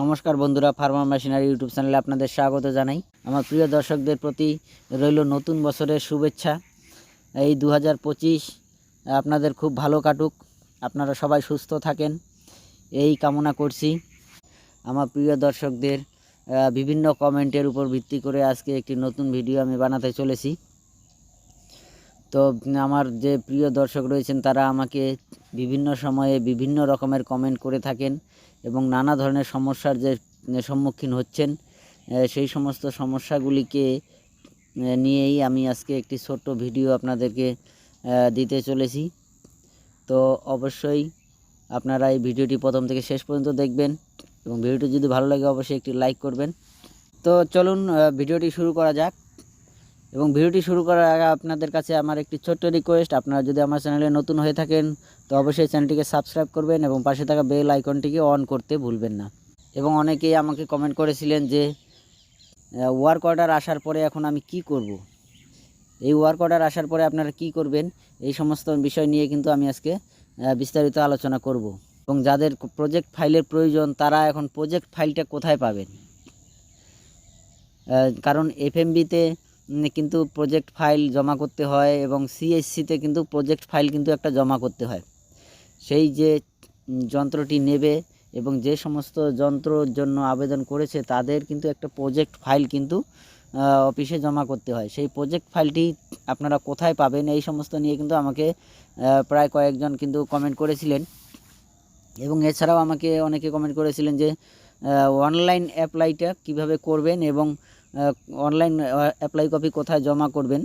নমস্কার বন্ধুরা Pharma machinery YouTube চ্যানেলে আপনাদের স্বাগত জানাই। আমার প্রিয় দর্শকদের প্রতি রইল নতুন বছরের শুভেচ্ছা। এই দু হাজার পঁচিশ আপনাদের খুব ভালো কাটুক, আপনারা সবাই সুস্থ থাকেন, এই কামনা করছি। আমার প্রিয় দর্শকদের বিভিন্ন কমেন্টের উপর ভিত্তি করে আজকে একটি নতুন ভিডিও আমি বানাতে চলেছি। তো, আমার যে প্রিয় দর্শক রয়েছেন, তারা আমাকে বিভিন্ন সময়ে বিভিন্ন রকমের কমেন্ট করে থাকেন। এবং নানা ধরনের সমস্যার যে সম্মুখীন হচ্ছেন সেই সমস্ত সমস্যাগুলিকে নিয়েই আমি আজকে একটি ছোট্ট ভিডিও আপনাদেরকে দিতে চলেছি। তো অবশ্যই আপনারা এই ভিডিওটি প্রথম থেকে শেষ পর্যন্ত দেখবেন এবং ভিডিওটি যদি ভালো লাগে অবশ্যই একটি লাইক করবেন। তো চলুন ভিডিওটি শুরু করা যাক। এবং ভিডিওটি শুরু করার আগে আপনাদের কাছে আমার একটি ছোট্ট রিকোয়েস্ট আপনারা যদি আমার চ্যানেলে নতুন হয়ে থাকেন, তো অবশ্যই চ্যানেলটিকে সাবস্ক্রাইব করবেন এবং পাশে থাকা বেল আইকনটিকে অন করতে ভুলবেন না। এবং অনেকেই আমাকে কমেন্ট করেছিলেন যে ওয়ার্ক অর্ডার আসার পরে এখন আমি কি করব। এই ওয়ার্ক অর্ডার আসার পরে আপনারা কি করবেন? এই সমস্ত বিষয় নিয়ে কিন্তু আমি আজকে বিস্তারিত আলোচনা করব। এবং যাদের প্রজেক্ট ফাইলের প্রয়োজন, তারা এখন প্রজেক্ট ফাইলটা কোথায় পাবেন? কারণ এফএমবিতে কিন্তু প্রজেক্ট ফাইল জমা করতে হয় এবং সিএসসিতে কিন্তু প্রজেক্ট ফাইল কিন্তু একটা জমা করতে হয়। সেই যে যন্ত্রটি নেবে এবং যে সমস্ত যন্ত্রর জন্য আবেদন করেছে তাদের কিন্তু একটা প্রজেক্ট ফাইল কিন্তু অফিসে জমা করতে হয়। সেই প্রজেক্ট ফাইলটি আপনারা কোথায় পাবেন এই সমস্ত নিয়ে কিন্তু আমাকে প্রায় কয়েকজন কিন্তু কমেন্ট করেছিলেন। এবং এছাড়াও আমাকে অনেকে কমেন্ট করেছিলেন যে অনলাইন অ্যাপ্লাইটা কীভাবে করবেন এবং অনলাইন অ্যাপ্লাই কপি কোথায় জমা করবেন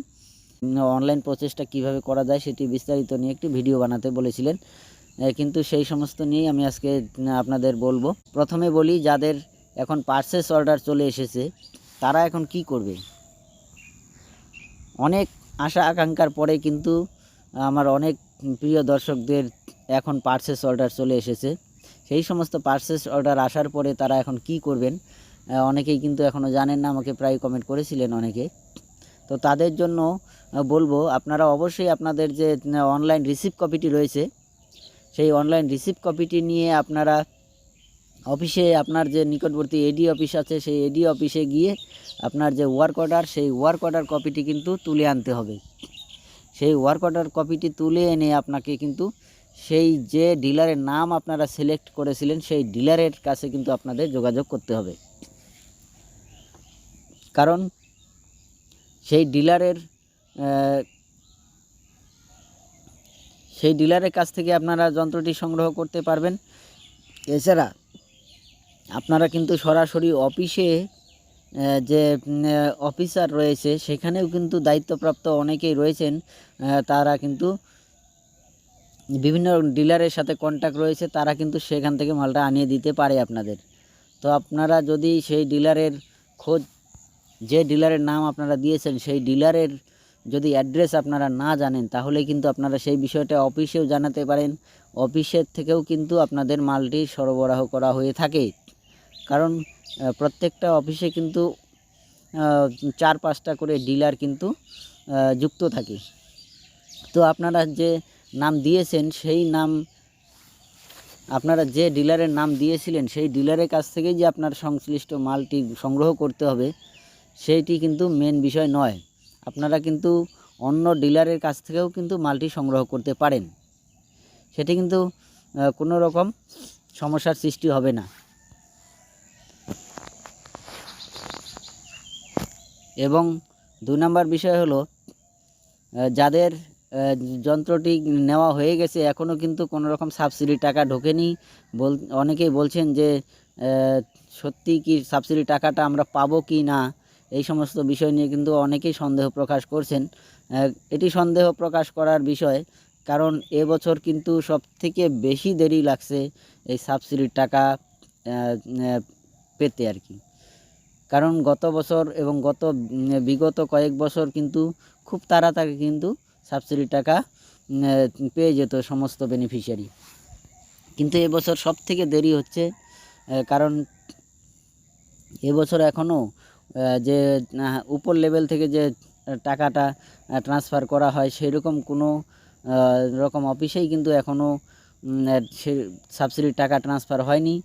অনলাইন প্রসেসটা কীভাবে করা যায় সেটি বিস্তারিত নিয়ে একটি ভিডিও বানাতে বলেছিলেন। কিন্তু সেই সমস্ত নিয়েই আমি আজকে আপনাদের বলব। প্রথমে বলি, যাদের এখন পার্সেস অর্ডার চলে এসেছে, তারা এখন কি করবে? অনেক আশা আকাঙ্ক্ষার পরে কিন্তু আমার অনেক প্রিয় দর্শকদের এখন পার্সেস অর্ডার চলে এসেছে। সেই সমস্ত পার্সেস অর্ডার আসার পরে তারা এখন কি করবেন? অনেকেই কিন্তু এখনও জানেন না, আমাকে প্রায় কমেন্ট করেছিলেন অনেকে। তো তাদের জন্য বলব, আপনারা অবশ্যই আপনাদের যে অনলাইন রিসিভ কপিটি রয়েছে, সেই অনলাইন রিসিভ কপিটি নিয়ে আপনারা অফিসে, আপনার যে নিকটবর্তী এডি অফিস আছে, সেই এডি অফিসে গিয়ে আপনার যে ওয়ার্ক অর্ডার সেই ওয়ার্ক অর্ডার কপিটি কিন্তু তুলে আনতে হবে। সেই ওয়ার্ক অর্ডার কপিটি তুলে এনে আপনাকে কিন্তু সেই যে ডিলারের নাম আপনারা সিলেক্ট করেছিলেন, সেই ডিলারের কাছে কিন্তু আপনাদের যোগাযোগ করতে হবে। কারণ সেই ডিলারের সেই ডিলারের কাছ থেকে আপনারা যন্ত্রটি সংগ্রহ করতে পারবেন। এছাড়া আপনারা কিন্তু সরাসরি অফিসে যে অফিসার রয়েছে, সেখানেও কিন্তু দায়িত্বপ্রাপ্ত অনেকেই রয়েছেন। তারা কিন্তু বিভিন্ন ডিলারের সাথে কন্ট্যাক্ট রয়েছে, তারা কিন্তু সেখান থেকে মালটা আনিয়ে দিতে পারে আপনাদের। তো আপনারা যদি সেই ডিলারের খোঁজ যে ডিলারের নাম আপনারা দিয়েছেন, সেই ডিলারের যদি অ্যাড্রেস আপনারা না জানেন তাহলে কিন্তু আপনারা সেই বিষয়টা অফিসেও জানাতে পারেন। অফিসের থেকেও কিন্তু আপনাদের মালটি সরবরাহ করা হয়ে থাকে। কারণ প্রত্যেকটা অফিসে কিন্তু চার পাঁচটা করে ডিলার কিন্তু যুক্ত থাকে। তো আপনারা যে নাম দিয়েছেন, সেই নাম, আপনারা যে ডিলারের নাম দিয়েছিলেন, সেই ডিলারের কাছ থেকেই যে আপনার সংশ্লিষ্ট মালটি সংগ্রহ করতে হবে সেইটি কিন্তু মেন বিষয় নয়। আপনারা কিন্তু অন্য ডিলারের কাছ থেকেও কিন্তু মালটি সংগ্রহ করতে পারেন। সেটি কিন্তু কোনো রকম সমস্যার সৃষ্টি হবে না। এবং দুই নম্বর বিষয় হলো যাদের যন্ত্রটি নেওয়া হয়ে গেছে এখনও কিন্তু কোনো রকম সাবসিডি টাকা ঢোকেনি। বল, অনেকেই বলছেন যে সত্যি কি সাবসিডি টাকাটা আমরা পাবো কি না? এই সমস্ত বিষয় নিয়ে কিন্তু অনেকেই সন্দেহ প্রকাশ করছেন। এটি সন্দেহ প্রকাশ করার বিষয়, কারণ এবছর কিন্তু সব থেকে বেশি দেরি লাগছে এই সাবসিডির টাকা পেতে আর কি। কারণ গত বছর এবং গত বিগত কয়েক বছর কিন্তু খুব তাড়াতাড়ি কিন্তু সাবসিডির টাকা পেয়ে যেত সমস্ত বেনিফিশিয়ারি। কিন্তু এবছর সব থেকে দেরি হচ্ছে কারণ এবছর এখনও যে উপর লেভেল থেকে যে টাকাটা ট্রান্সফার করা হয় সেই রকম কোনো রকম অফিসেই কিন্তু এখনও সে সাবসিডির টাকা ট্রান্সফার হয়নি।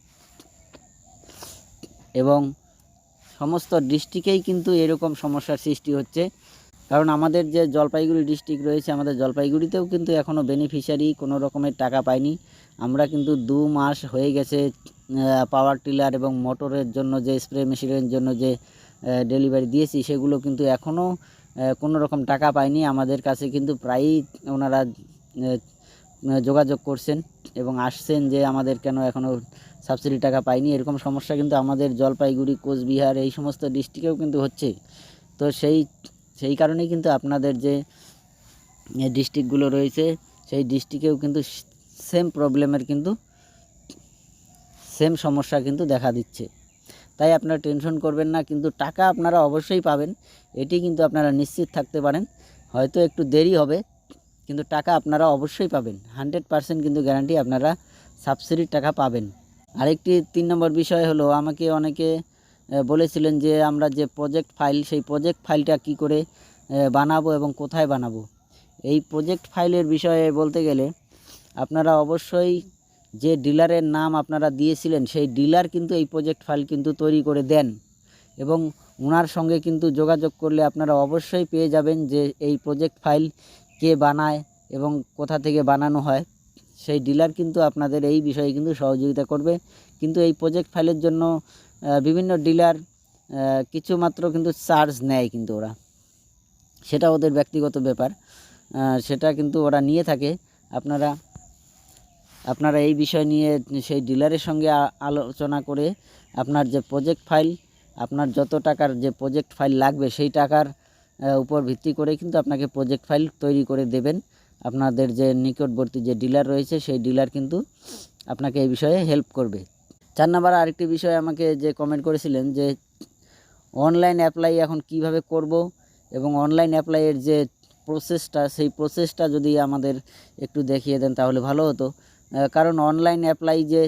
এবং সমস্ত ডিস্ট্রিক্টেই কিন্তু এরকম সমস্যার সৃষ্টি হচ্ছে। কারণ আমাদের যে জলপাইগুড়ি ডিস্ট্রিক্ট রয়েছে, আমাদের জলপাইগুড়িতেও কিন্তু এখনও বেনিফিশিয়ারি কোনো রকমের টাকা পাইনি আমরা কিন্তু দু মাস হয়ে গেছে পাওয়ার টিলার এবং মোটরের জন্য যে স্প্রে মেশিনের জন্য যে ডেলিভারি দিয়েছি, সেগুলো কিন্তু এখনও কোনো রকম টাকা পাইনি। আমাদের কাছে কিন্তু প্রায়ই ওনারা যোগাযোগ করছেন এবং আসছেন যে আমাদের কেন এখনও সাবসিডি টাকা পাইনি। এরকম সমস্যা কিন্তু আমাদের জলপাইগুড়ি, কোচবিহার এই সমস্ত ডিস্ট্রিক্টেও কিন্তু হচ্ছে। তো সেই সেই কারণেই কিন্তু আপনাদের যে ডিস্ট্রিক্টগুলো রয়েছে, সেই ডিস্ট্রিক্টেও কিন্তু সেম প্রবলেমের কিন্তু সেম সমস্যা কিন্তু দেখা দিচ্ছে। তাই আপনারা টেনশন করবেন না, কিন্তু টাকা আপনারা অবশ্যই পাবেন। এটি কিন্তু আপনারা নিশ্চিত থাকতে পারেন। হয়তো একটু দেরি হবে, কিন্তু টাকা আপনারা অবশ্যই পাবেন। হানড্রেড পারসেন্ট কিন্তু গ্যারান্টি আপনারা সাবসিডির টাকা পাবেন। আরেকটি তিন নম্বর বিষয় হলো, আমাকে অনেকে বলেছিলেন যে আমরা যে প্রজেক্ট ফাইল, সেই প্রজেক্ট ফাইলটা কি করে বানাবো এবং কোথায় বানাবো। এই প্রজেক্ট ফাইলের বিষয়ে বলতে গেলে, আপনারা অবশ্যই যে ডিলারের নাম আপনারা দিয়েছিলেন, সেই ডিলার কিন্তু এই প্রজেক্ট ফাইল কিন্তু তৈরি করে দেন। এবং ওনার সঙ্গে কিন্তু যোগাযোগ করলে আপনারা অবশ্যই পেয়ে যাবেন যে এই প্রজেক্ট ফাইল কে বানায় এবং কোথা থেকে বানানো হয়। সেই ডিলার কিন্তু আপনাদের এই বিষয়ে কিন্তু সহযোগিতা করবে। কিন্তু এই প্রজেক্ট ফাইলের জন্য বিভিন্ন ডিলার কিছু মাত্র কিন্তু চার্জ নেয় কিন্তু ওরা। সেটা ওদের ব্যক্তিগত ব্যাপার। সেটা কিন্তু ওরা নিয়ে থাকে। আপনারা আপনারা এই বিষয় নিয়ে সেই ডিলারের সঙ্গে আলোচনা করে আপনার যে প্রজেক্ট ফাইল আপনার যত টাকার যে প্রজেক্ট ফাইল লাগবে সেই টাকার উপর ভিত্তি করে কিন্তু আপনাকে প্রজেক্ট ফাইল তৈরি করে দেবেন। আপনাদের যে নিকটবর্তী যে ডিলার রয়েছে সেই ডিলার কিন্তু আপনাকে এই বিষয়ে হেল্প করবে। চার নাম্বার আরেকটি বিষয় আমাকে যে কমেন্ট করেছিলেন যে অনলাইন অ্যাপ্লাই এখন কীভাবে করব এবং অনলাইন অ্যাপ্লাইয়ের যে প্রসেসটা সেই প্রসেসটা যদি আমাদের একটু দেখিয়ে দেন তাহলে ভালো হতো। কারণ অনলাইন অ্যাপ্লাই যে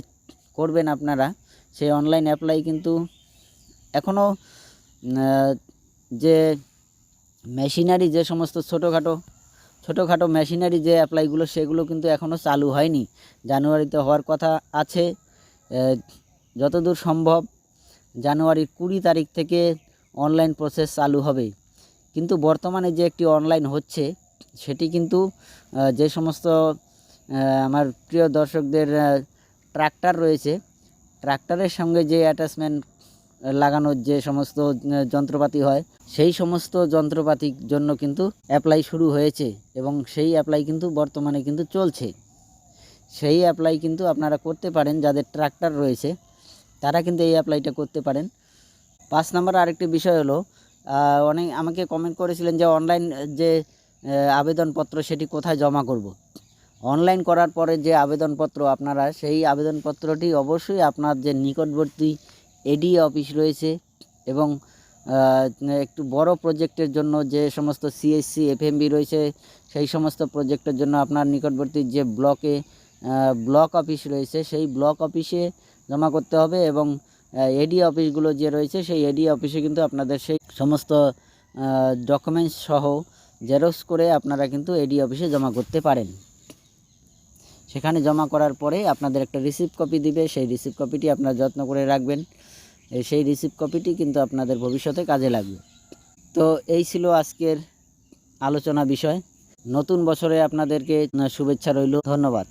করবেন আপনারা, সেই অনলাইন অ্যাপ্লাই কিন্তু এখনও যে মেশিনারি যে সমস্ত ছোটোখাটো ছোটোখাটো মেশিনারি যে অ্যাপ্লাইগুলো সেগুলো কিন্তু এখনও চালু হয়নি। জানুয়ারিতে হওয়ার কথা আছে যতদূর সম্ভব জানুয়ারির কুড়ি তারিখ থেকে অনলাইন প্রসেস চালু হবে। কিন্তু বর্তমানে যে একটি অনলাইন হচ্ছে, সেটি কিন্তু যে সমস্ত আমার প্রিয় দর্শকদের ট্রাক্টর রয়েছে। ট্রাক্টরের সঙ্গে যে অ্যাটাচমেন্ট লাগানোর যে সমস্ত যন্ত্রপাতি হয়, সেই সমস্ত যন্ত্রপাতির জন্য কিন্তু অ্যাপ্লাই শুরু হয়েছে এবং সেই অ্যাপ্লাই কিন্তু বর্তমানে কিন্তু চলছে। সেই অ্যাপ্লাই কিন্তু আপনারা করতে পারেন, যাদের ট্রাক্টর রয়েছে, তারা কিন্তু এই অ্যাপ্লাইটা করতে পারেন। পাঁচ নম্বর আরেকটি বিষয় হলো অনেক আমাকে কমেন্ট করেছিলেন যে অনলাইন যে আবেদনপত্র সেটি কোথায় জমা করব। অনলাইন করার পরে যে আবেদনপত্র আপনারা, সেই আবেদনপত্রটি অবশ্যই আপনার যে নিকটবর্তী এডি অফিস রয়েছে এবং একটু বড় প্রজেক্টের জন্য যে সমস্ত সিএসসি এফএমবি রয়েছে, সেই সমস্ত প্রজেক্টের জন্য আপনার নিকটবর্তী যে ব্লকে ব্লক অফিস রয়েছে, সেই ব্লক অফিসে জমা করতে হবে এবং এডি অফিসগুলো যে রয়েছে, সেই এডি অফিসে কিন্তু আপনাদের সেই সমস্ত ডকুমেন্টস সহ জেরক্স করে আপনারা কিন্তু এডি অফিসে জমা করতে পারেন। সেখানে জমা করার পরে আপনাদের একটা রিসিপ্ট কপি দিবে, সেই রিসিপ্ট কপিটি আপনারা যত্ন করে রাখবেন। সেই রিসিপ্ট কপিটি কিন্তু আপনাদের ভবিষ্যতে কাজে লাগবে। তো এই ছিল আজকের আলোচনা বিষয়। নতুন বছরে আপনাদেরকে শুভেচ্ছা রইল। ধন্যবাদ।